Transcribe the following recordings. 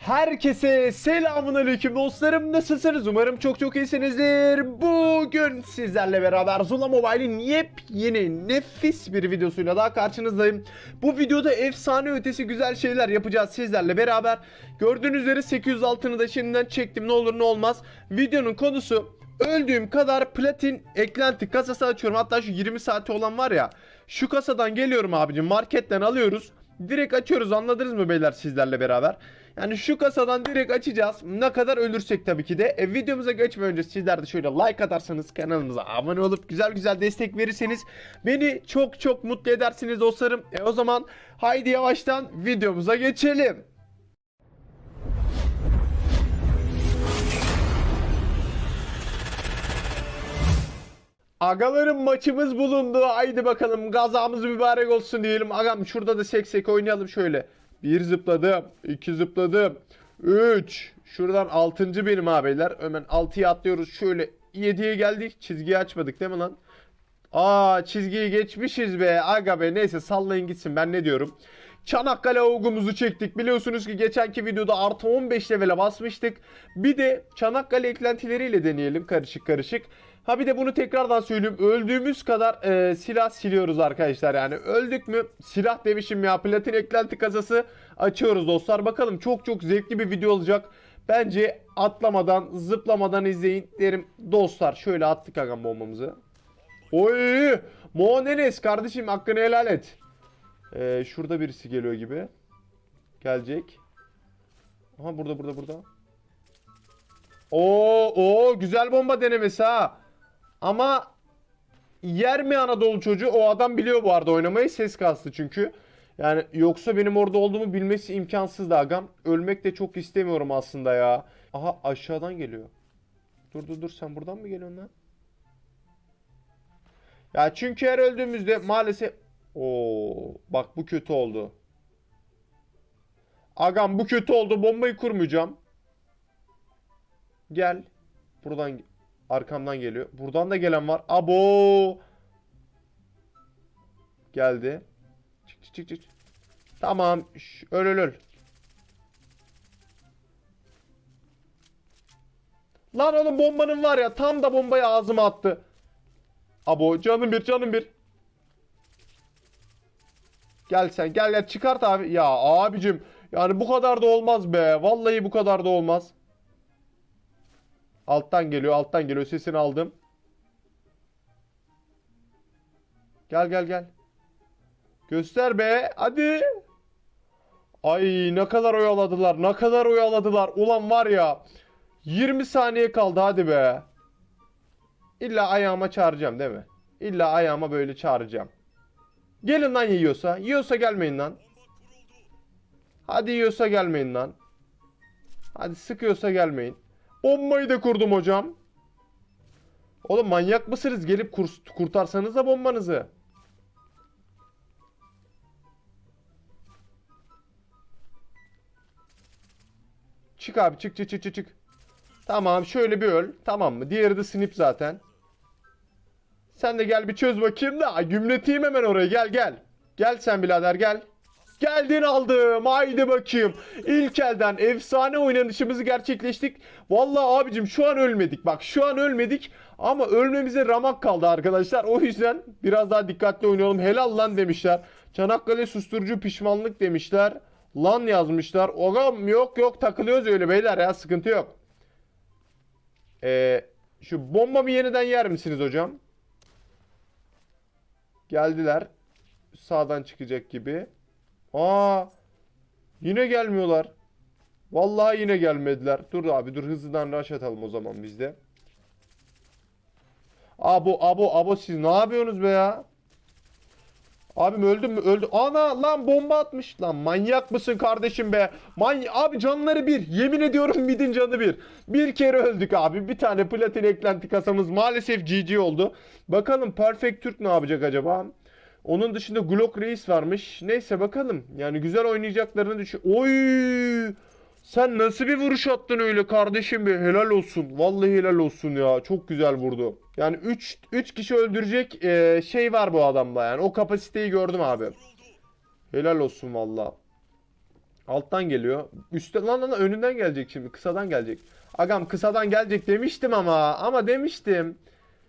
Herkese selamun aleyküm dostlarım. Nasılsınız? Umarım çok çok iyisinizdir. Bugün sizlerle beraber Zula Mobile'in yepyeni nefis bir videosuyla daha karşınızdayım. Bu videoda efsane ötesi güzel şeyler yapacağız sizlerle beraber. Gördüğünüz üzere 800 altını da şimdiden çektim. Ne olur ne olmaz. Videonun konusu öldüğüm kadar platin eklenti kasası açıyorum. Hatta şu 20 saati olan var ya Şu kasadan geliyorum abicim marketten alıyoruz. Direkt açıyoruz anladınız mı beyler sizlerle beraber yani şu kasadan direkt açacağız. Ne kadar ölürsek tabii ki de. E, videomuza geçmeden önce sizler de şöyle like atarsanız kanalımıza abone olup güzel güzel destek verirseniz beni çok çok mutlu edersiniz dostlarım. E o zaman haydi yavaştan videomuza geçelim. Agalarım maçımız bulundu. Haydi bakalım gazamız mübarek olsun diyelim. Agam şurada da seksek oynayalım şöyle. Bir zıpladım. iki zıpladım. Üç. Şuradan altıncı benim abiler. Hemen altıya atlıyoruz. Şöyle yediye geldik. Çizgiyi açmadık değil mi lan? Aa çizgiyi geçmişiz be. Aga be neyse sallayın gitsin ben ne diyorum. Çanakkale avgumuzu çektik. Biliyorsunuz ki geçenki videoda artı 15 levele basmıştık. Bir de Çanakkale eklentileriyle deneyelim karışık karışık. Ha bir de bunu tekrardan söyleyeyim. Öldüğümüz kadar e, silah siliyoruz arkadaşlar. Yani öldük mü silah demişim ya. Platin eklenti kasası açıyoruz dostlar. Bakalım çok çok zevkli bir video olacak. Bence atlamadan zıplamadan izleyin derim dostlar. Şöyle attık agam bombamızı. Oy! Monenes kardeşim hakkını helal et. Ee, şurada birisi geliyor gibi. Gelecek. Aha burada burada burada. Oo, oo güzel bomba denemesi ha. Ama yer mi Anadolu çocuğu? O adam biliyor bu arada oynamayı. Ses kastı çünkü. Yani yoksa benim orada olduğumu bilmesi imkansız da agam. Ölmek de çok istemiyorum aslında ya. Aha aşağıdan geliyor. Dur dur dur sen buradan mı geliyorsun lan? Ya çünkü her öldüğümüzde maalesef Oo, bak bu kötü oldu. Agam bu kötü oldu. Bombayı kurmayacağım. Gel. Buradan arkamdan geliyor. Buradan da gelen var. Abo. Geldi. Çık çık çık çık. Tamam. Şş, öl öl öl. Lan oğlum bombanın var ya tam da bombayı ağzıma attı. Abo canım bir canım bir. Gel sen gel gel çıkart abi. Ya abicim yani bu kadar da olmaz be. Vallahi bu kadar da olmaz. Alttan geliyor alttan geliyor sesini aldım. Gel gel gel. Göster be hadi. Ay ne kadar oyaladılar ne kadar oyaladılar. Ulan var ya 20 saniye kaldı hadi be. İlla ayağıma çağıracağım değil mi? İlla ayağıma böyle çağıracağım. Gelin lan yiyorsa. Yiyorsa gelmeyin lan. Hadi yiyorsa gelmeyin lan. Hadi sıkıyorsa gelmeyin. Bombayı da kurdum hocam. Oğlum manyak mısınız? Gelip kurtarsanız da bombanızı. Çık abi çık çık çık çık. Tamam şöyle bir öl. Tamam mı? Diğeri de snip zaten. Sen de gel bir çöz bakayım da gümleteyim hemen oraya gel gel. Gel sen birader gel. Geldin aldım. Haydi bakayım. İlk elden efsane oynanışımızı gerçekleştik. Vallahi abicim şu an ölmedik. Bak şu an ölmedik. Ama ölmemize ramak kaldı arkadaşlar. O yüzden biraz daha dikkatli oynayalım. Helal lan demişler. Çanakkale susturucu pişmanlık demişler. Lan yazmışlar. Ogam yok yok takılıyoruz öyle beyler ya sıkıntı yok. Ee, şu bombamı yeniden yer misiniz hocam? Geldiler. Sağdan çıkacak gibi. Aa! Yine gelmiyorlar. Vallahi yine gelmediler. Dur abi dur hızlıdan rush atalım o zaman biz de. Abo abo abo siz ne yapıyorsunuz be ya? Abim öldüm mü? Öldü. Ana lan bomba atmış. Lan manyak mısın kardeşim be? Man abi canları bir. Yemin ediyorum midin canı bir. Bir kere öldük abi. Bir tane platin eklenti kasamız maalesef GG oldu. Bakalım Perfect Türk ne yapacak acaba? Onun dışında Glock Reis varmış. Neyse bakalım. Yani güzel oynayacaklarını düşün. Oy! Sen nasıl bir vuruş attın öyle kardeşim be? Helal olsun. Vallahi helal olsun ya. Çok güzel vurdu. Yani 3 3 kişi öldürecek e, şey var bu adamda yani. O kapasiteyi gördüm abi. Helal olsun valla. Alttan geliyor. Üstten lan lan önünden gelecek şimdi. Kısadan gelecek. Agam kısadan gelecek demiştim ama. Ama demiştim.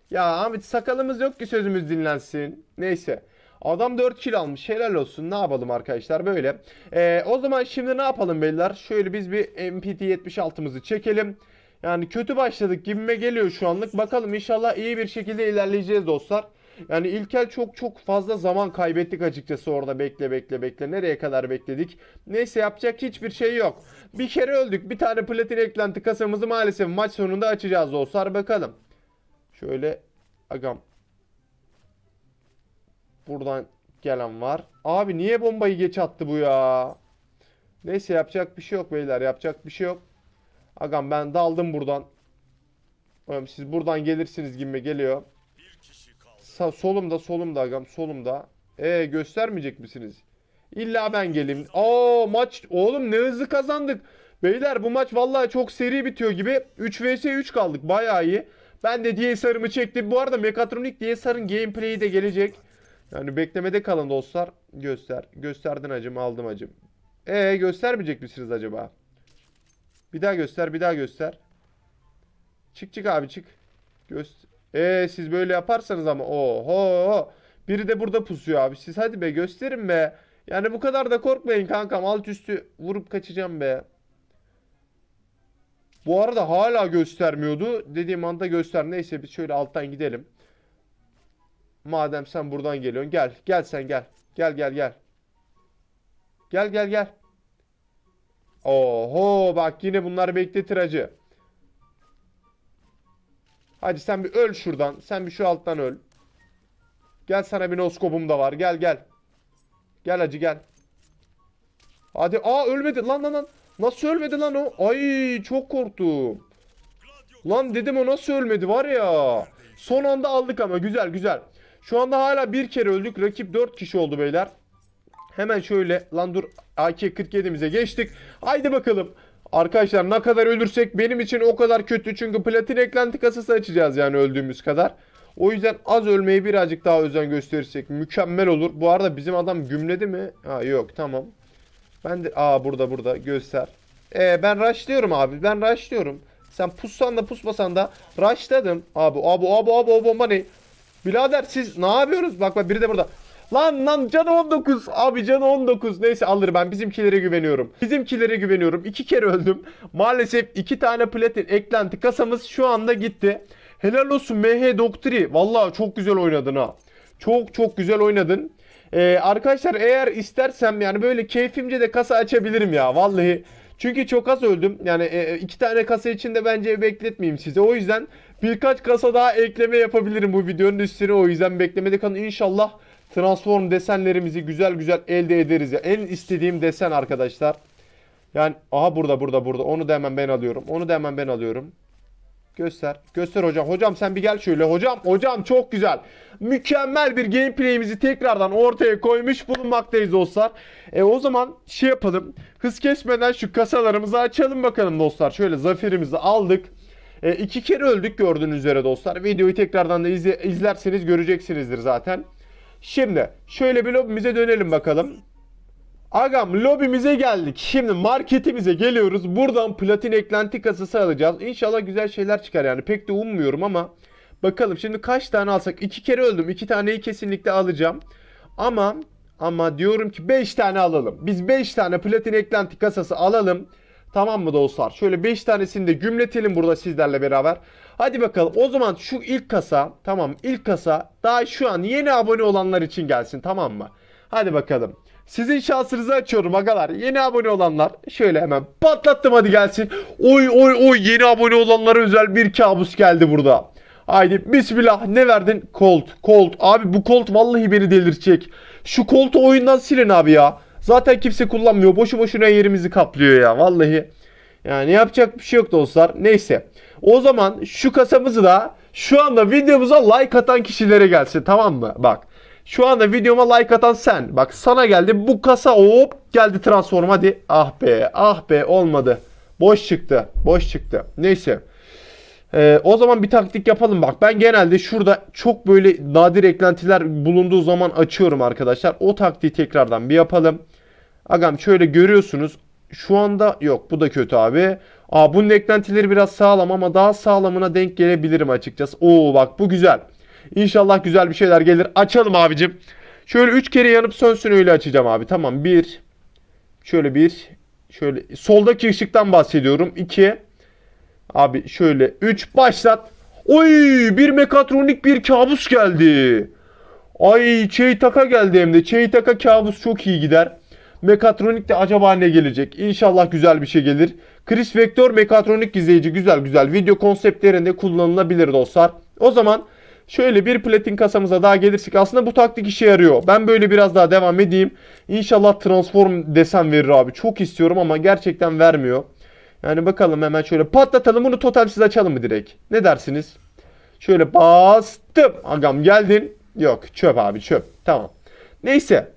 Ya Ahmet sakalımız yok ki sözümüz dinlensin. Neyse. Adam 4 kill almış. Helal olsun. Ne yapalım arkadaşlar böyle. Ee, o zaman şimdi ne yapalım beyler? Şöyle biz bir MPT 76'mızı çekelim. Yani kötü başladık gibime geliyor şu anlık. Bakalım inşallah iyi bir şekilde ilerleyeceğiz dostlar. Yani İlkel çok çok fazla zaman kaybettik açıkçası orada bekle bekle bekle. Nereye kadar bekledik? Neyse yapacak hiçbir şey yok. Bir kere öldük. Bir tane platin eklenti kasamızı maalesef maç sonunda açacağız dostlar. Bakalım. Şöyle agam. Buradan gelen var. Abi niye bombayı geç attı bu ya? Neyse yapacak bir şey yok beyler. Yapacak bir şey yok. Agam ben daldım buradan. Siz buradan gelirsiniz gibi geliyor. Sa solumda solumda agam solumda. E göstermeyecek misiniz? İlla ben geleyim. Aa maç oğlum ne hızlı kazandık. Beyler bu maç vallahi çok seri bitiyor gibi. 3 vs 3 kaldık bayağı iyi. Ben de DSR'ımı çektim. Bu arada Mekatronik DSR'ın gameplay'i de gelecek. Yani beklemede kalın dostlar. Göster. Gösterdin acım aldım acım. E göstermeyecek misiniz acaba? Bir daha göster, bir daha göster. Çık çık abi çık. Göster. Ee siz böyle yaparsanız ama oho. Biri de burada pusuyor abi. Siz hadi be gösterin be. Yani bu kadar da korkmayın kankam. Alt üstü vurup kaçacağım be. Bu arada hala göstermiyordu. Dediğim anda göster. Neyse biz şöyle alttan gidelim. Madem sen buradan geliyorsun gel. Gel sen gel. Gel gel gel. Gel gel gel. Oho bak yine bunlar bekletir acı. Hadi sen bir öl şuradan. Sen bir şu alttan öl. Gel sana bir noskopum da var. Gel gel. Gel acı gel. Hadi aa ölmedi lan lan lan. Nasıl ölmedi lan o? Ay çok korktum. Lan dedim o nasıl ölmedi var ya. Son anda aldık ama güzel güzel. Şu anda hala bir kere öldük. Rakip 4 kişi oldu beyler. Hemen şöyle lan dur AK-47'mize geçtik. Haydi bakalım. Arkadaşlar ne kadar ölürsek benim için o kadar kötü. Çünkü platin eklenti kasası açacağız yani öldüğümüz kadar. O yüzden az ölmeyi birazcık daha özen gösterirsek mükemmel olur. Bu arada bizim adam gümledi mi? Ha yok tamam. Ben de aa burada burada göster. Ee, ben rushlıyorum abi. Ben rushlıyorum. Sen pussan da pusmasan da rushladım. Abi abi abi abi o bomba ne? Birader siz ne yapıyorsunuz? Bak bak biri de burada. Lan lan canı 19. Abi canı 19. Neyse alır ben bizimkilere güveniyorum. Bizimkilere güveniyorum. İki kere öldüm. Maalesef iki tane platin eklenti kasamız şu anda gitti. Helal olsun MH Doktri. Vallahi çok güzel oynadın ha. Çok çok güzel oynadın. Ee, arkadaşlar eğer istersem yani böyle keyfimce de kasa açabilirim ya. Vallahi. Çünkü çok az öldüm. Yani e, iki tane kasa için de bence bekletmeyeyim size. O yüzden birkaç kasa daha ekleme yapabilirim bu videonun üstüne. O yüzden beklemede kalın. İnşallah transform desenlerimizi güzel güzel elde ederiz ya. En istediğim desen arkadaşlar. Yani aha burada burada burada. Onu da hemen ben alıyorum. Onu da hemen ben alıyorum. Göster. Göster hocam. Hocam sen bir gel şöyle. Hocam hocam çok güzel. Mükemmel bir gameplay'imizi tekrardan ortaya koymuş bulunmaktayız dostlar. E o zaman şey yapalım. Hız kesmeden şu kasalarımızı açalım bakalım dostlar. Şöyle zaferimizi aldık. E, iki kere öldük gördüğünüz üzere dostlar. Videoyu tekrardan da izle, izlerseniz göreceksinizdir zaten. Şimdi şöyle bir lobimize dönelim bakalım. Agam lobimize geldik. Şimdi marketimize geliyoruz. Buradan platin eklenti kasası alacağız. İnşallah güzel şeyler çıkar yani. Pek de ummuyorum ama. Bakalım şimdi kaç tane alsak. iki kere öldüm. iki taneyi kesinlikle alacağım. Ama ama diyorum ki 5 tane alalım. Biz 5 tane platin eklenti kasası alalım. Tamam mı dostlar? Şöyle 5 tanesini de gümletelim burada sizlerle beraber. Hadi bakalım. O zaman şu ilk kasa tamam ilk kasa daha şu an yeni abone olanlar için gelsin tamam mı? Hadi bakalım. Sizin şansınızı açıyorum agalar. Yeni abone olanlar şöyle hemen patlattım hadi gelsin. Oy oy oy yeni abone olanlara özel bir kabus geldi burada. Haydi bismillah ne verdin? Colt. Colt. Abi bu Colt vallahi beni delirtecek. Şu Colt'u oyundan silin abi ya. Zaten kimse kullanmıyor. Boşu boşuna yerimizi kaplıyor ya vallahi. Yani yapacak bir şey yok dostlar. Neyse. O zaman şu kasamızı da şu anda videomuza like atan kişilere gelsin tamam mı? Bak. Şu anda videoma like atan sen. Bak sana geldi. Bu kasa hop geldi transform hadi. Ah be ah be olmadı. Boş çıktı. Boş çıktı. Neyse. Ee, o zaman bir taktik yapalım bak. Ben genelde şurada çok böyle nadir eklentiler bulunduğu zaman açıyorum arkadaşlar. O taktiği tekrardan bir yapalım. Agam şöyle görüyorsunuz. Şu anda yok bu da kötü abi. Aa bunun eklentileri biraz sağlam ama daha sağlamına denk gelebilirim açıkçası. Oo bak bu güzel. İnşallah güzel bir şeyler gelir. Açalım abicim. Şöyle 3 kere yanıp sönsün öyle açacağım abi. Tamam 1. Şöyle bir. Şöyle soldaki ışıktan bahsediyorum. 2. Abi şöyle 3 başlat. Oy bir mekatronik bir kabus geldi. Ay Çeytaka geldi hem de. Çeytaka kabus çok iyi gider. Mekatronik de acaba ne gelecek? İnşallah güzel bir şey gelir. Chris Vector mekatronik gizleyici güzel güzel. Video konseptlerinde kullanılabilir dostlar. O zaman şöyle bir platin kasamıza daha gelirsek aslında bu taktik işe yarıyor. Ben böyle biraz daha devam edeyim. İnşallah transform desen verir abi. Çok istiyorum ama gerçekten vermiyor. Yani bakalım hemen şöyle patlatalım bunu totalsiz açalım mı direkt? Ne dersiniz? Şöyle bastım. Agam geldin. Yok çöp abi çöp. Tamam. Neyse.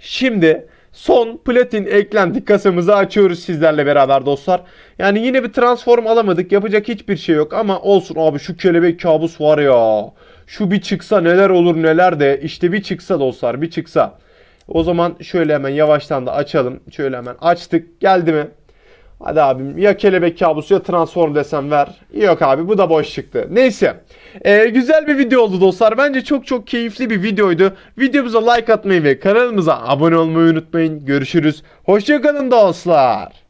Şimdi son platin eklenti kasamızı açıyoruz sizlerle beraber dostlar. Yani yine bir transform alamadık. Yapacak hiçbir şey yok ama olsun abi şu kelebek kabus var ya. Şu bir çıksa neler olur neler de işte bir çıksa dostlar bir çıksa. O zaman şöyle hemen yavaştan da açalım. Şöyle hemen açtık. Geldi mi? Hadi abim ya kelebek kabusu ya transform desem ver. Yok abi bu da boş çıktı. Neyse. Ee, güzel bir video oldu dostlar. Bence çok çok keyifli bir videoydu. Videomuza like atmayı ve kanalımıza abone olmayı unutmayın. Görüşürüz. Hoşçakalın dostlar.